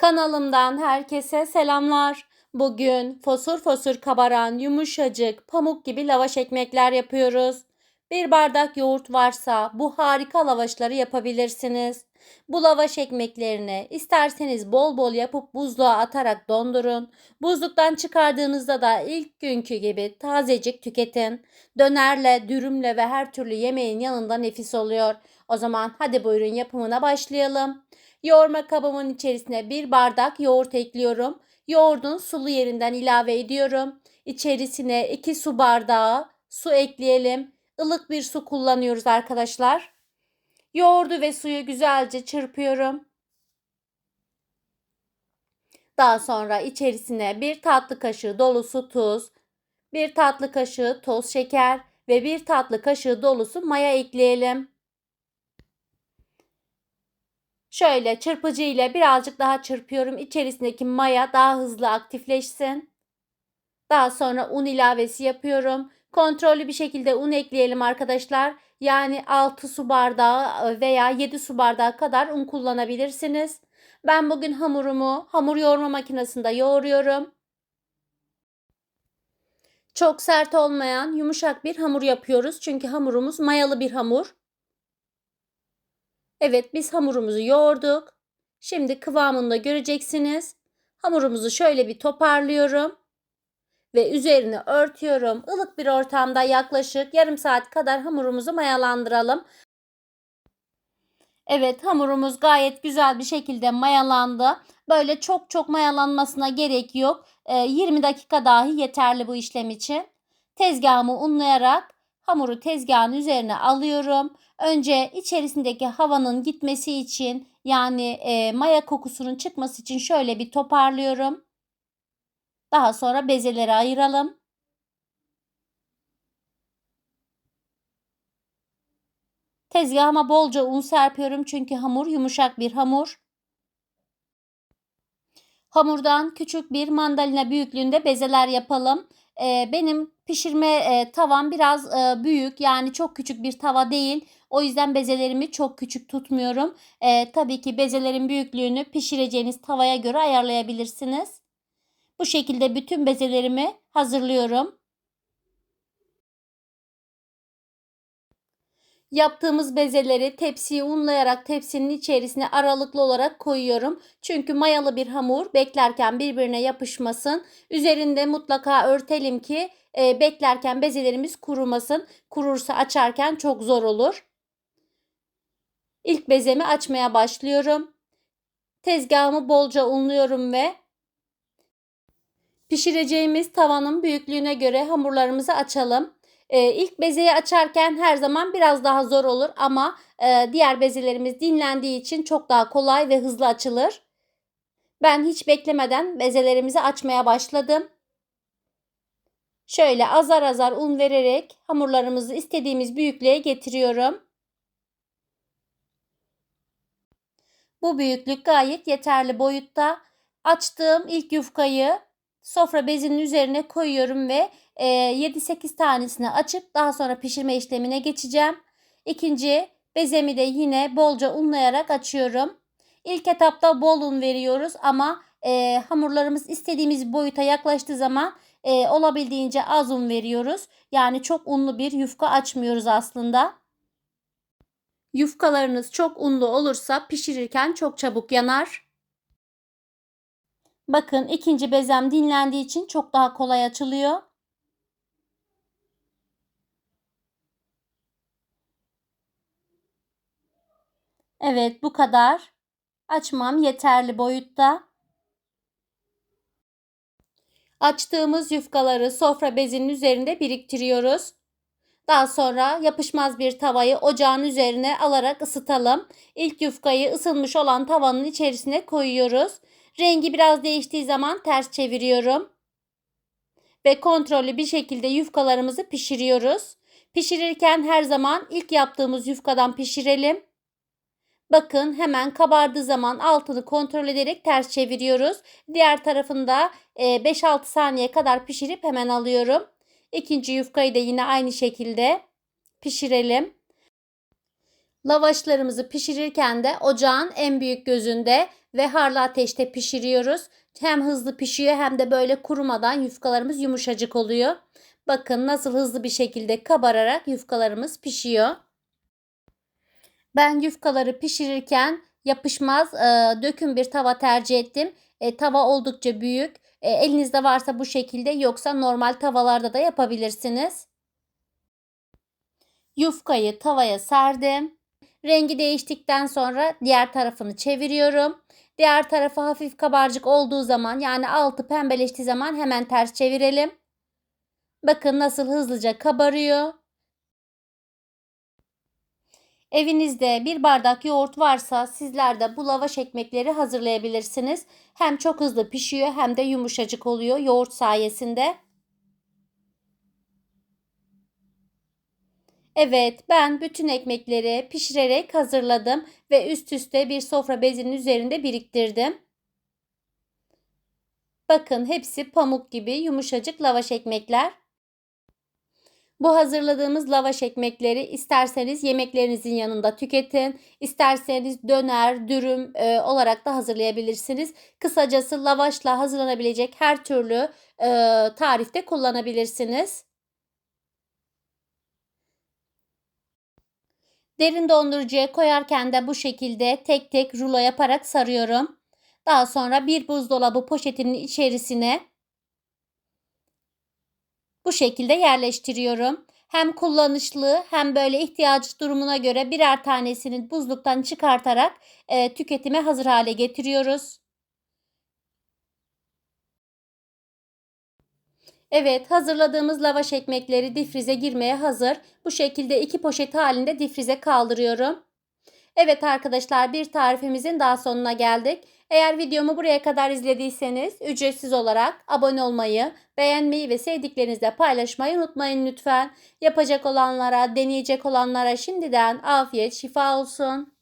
Kanalımdan herkese selamlar. Bugün fosur fosur kabaran yumuşacık pamuk gibi lavaş ekmekler yapıyoruz. Bir bardak yoğurt varsa bu harika lavaşları yapabilirsiniz. Bu lavaş ekmeklerini isterseniz bol bol yapıp buzluğa atarak dondurun. Buzluktan çıkardığınızda da ilk günkü gibi tazecik tüketin. Dönerle, dürümle ve her türlü yemeğin yanında nefis oluyor. O zaman hadi buyurun yapımına başlayalım. Yoğurma kabımın içerisine bir bardak yoğurt ekliyorum. Yoğurdun sulu yerinden ilave ediyorum. İçerisine 2 su bardağı su ekleyelim. Ilık bir su kullanıyoruz arkadaşlar. Yoğurdu ve suyu güzelce çırpıyorum. Daha sonra içerisine bir tatlı kaşığı dolusu tuz, bir tatlı kaşığı toz şeker ve bir tatlı kaşığı dolusu maya ekleyelim. Şöyle çırpıcı ile birazcık daha çırpıyorum. İçerisindeki maya daha hızlı aktifleşsin. Daha sonra un ilavesi yapıyorum. Kontrollü bir şekilde un ekleyelim arkadaşlar. Yani 6 su bardağı veya 7 su bardağı kadar un kullanabilirsiniz. Ben bugün hamurumu hamur yoğurma makinesinde yoğuruyorum. Çok sert olmayan yumuşak bir hamur yapıyoruz. Çünkü hamurumuz mayalı bir hamur. Evet biz hamurumuzu yoğurduk. Şimdi kıvamını da göreceksiniz. Hamurumuzu şöyle bir toparlıyorum. Ve üzerine örtüyorum. Ilık bir ortamda yaklaşık yarım saat kadar hamurumuzu mayalandıralım. Evet hamurumuz gayet güzel bir şekilde mayalandı. Böyle çok çok mayalanmasına gerek yok. 20 ee, dakika dahi yeterli bu işlem için. Tezgahımı unlayarak hamuru tezgahın üzerine alıyorum. Önce içerisindeki havanın gitmesi için yani e, maya kokusunun çıkması için şöyle bir toparlıyorum. Daha sonra bezeleri ayıralım. Tezgahıma bolca un serpiyorum çünkü hamur yumuşak bir hamur. Hamurdan küçük bir mandalina büyüklüğünde bezeler yapalım. Ee, benim pişirme e, tavam biraz e, büyük yani çok küçük bir tava değil. O yüzden bezelerimi çok küçük tutmuyorum. E, tabii ki bezelerin büyüklüğünü pişireceğiniz tavaya göre ayarlayabilirsiniz. Bu şekilde bütün bezelerimi hazırlıyorum. Yaptığımız bezeleri tepsiye unlayarak tepsinin içerisine aralıklı olarak koyuyorum. Çünkü mayalı bir hamur beklerken birbirine yapışmasın. Üzerinde mutlaka örtelim ki e, beklerken bezelerimiz kurumasın. Kurursa açarken çok zor olur. İlk bezemi açmaya başlıyorum. Tezgahımı bolca unluyorum ve pişireceğimiz tavanın büyüklüğüne göre hamurlarımızı açalım. Ee, ilk bezeyi açarken her zaman biraz daha zor olur ama e, diğer bezelerimiz dinlendiği için çok daha kolay ve hızlı açılır. Ben hiç beklemeden bezelerimizi açmaya başladım. Şöyle azar azar un vererek hamurlarımızı istediğimiz büyüklüğe getiriyorum. Bu büyüklük gayet yeterli boyutta. Açtığım ilk yufkayı sofra bezinin üzerine koyuyorum ve 7-8 e, tanesini açıp daha sonra pişirme işlemine geçeceğim. İkinci bezemi de yine bolca unlayarak açıyorum. İlk etapta bol un veriyoruz ama e, hamurlarımız istediğimiz boyuta yaklaştığı zaman e, olabildiğince az un veriyoruz. Yani çok unlu bir yufka açmıyoruz aslında. Yufkalarınız çok unlu olursa pişirirken çok çabuk yanar. Bakın ikinci bezem dinlendiği için çok daha kolay açılıyor. Evet bu kadar. Açmam yeterli boyutta. Açtığımız yufkaları sofra bezinin üzerinde biriktiriyoruz. Daha sonra yapışmaz bir tavayı ocağın üzerine alarak ısıtalım. İlk yufkayı ısınmış olan tavanın içerisine koyuyoruz. Rengi biraz değiştiği zaman ters çeviriyorum. Ve kontrollü bir şekilde yufkalarımızı pişiriyoruz. Pişirirken her zaman ilk yaptığımız yufkadan pişirelim. Bakın hemen kabardığı zaman altını kontrol ederek ters çeviriyoruz. Diğer tarafında 5-6 saniye kadar pişirip hemen alıyorum. İkinci yufkayı da yine aynı şekilde pişirelim. Lavaşlarımızı pişirirken de ocağın en büyük gözünde ve harlı ateşte pişiriyoruz. Hem hızlı pişiyor hem de böyle kurumadan yufkalarımız yumuşacık oluyor. Bakın nasıl hızlı bir şekilde kabararak yufkalarımız pişiyor. Ben yufkaları pişirirken yapışmaz e, döküm bir tava tercih ettim. E, tava oldukça büyük. E, elinizde varsa bu şekilde yoksa normal tavalarda da yapabilirsiniz. Yufkayı tavaya serdim. Rengi değiştikten sonra diğer tarafını çeviriyorum. Diğer tarafı hafif kabarcık olduğu zaman yani altı pembeleştiği zaman hemen ters çevirelim. Bakın nasıl hızlıca kabarıyor. Evinizde bir bardak yoğurt varsa sizler de bu lavaş ekmekleri hazırlayabilirsiniz. Hem çok hızlı pişiyor hem de yumuşacık oluyor yoğurt sayesinde. Evet, ben bütün ekmekleri pişirerek hazırladım ve üst üste bir sofra bezinin üzerinde biriktirdim. Bakın hepsi pamuk gibi yumuşacık lavaş ekmekler. Bu hazırladığımız lavaş ekmekleri isterseniz yemeklerinizin yanında tüketin, isterseniz döner, dürüm e, olarak da hazırlayabilirsiniz. Kısacası lavaşla hazırlanabilecek her türlü e, tarifte kullanabilirsiniz. Derin dondurucuya koyarken de bu şekilde tek tek rulo yaparak sarıyorum. Daha sonra bir buzdolabı poşetinin içerisine bu şekilde yerleştiriyorum. Hem kullanışlı hem böyle ihtiyaç durumuna göre birer tanesini buzluktan çıkartarak e, tüketime hazır hale getiriyoruz. Evet hazırladığımız lavaş ekmekleri difrize girmeye hazır. Bu şekilde iki poşet halinde difrize kaldırıyorum. Evet arkadaşlar bir tarifimizin daha sonuna geldik. Eğer videomu buraya kadar izlediyseniz ücretsiz olarak abone olmayı, beğenmeyi ve sevdiklerinizle paylaşmayı unutmayın lütfen. Yapacak olanlara, deneyecek olanlara şimdiden afiyet, şifa olsun.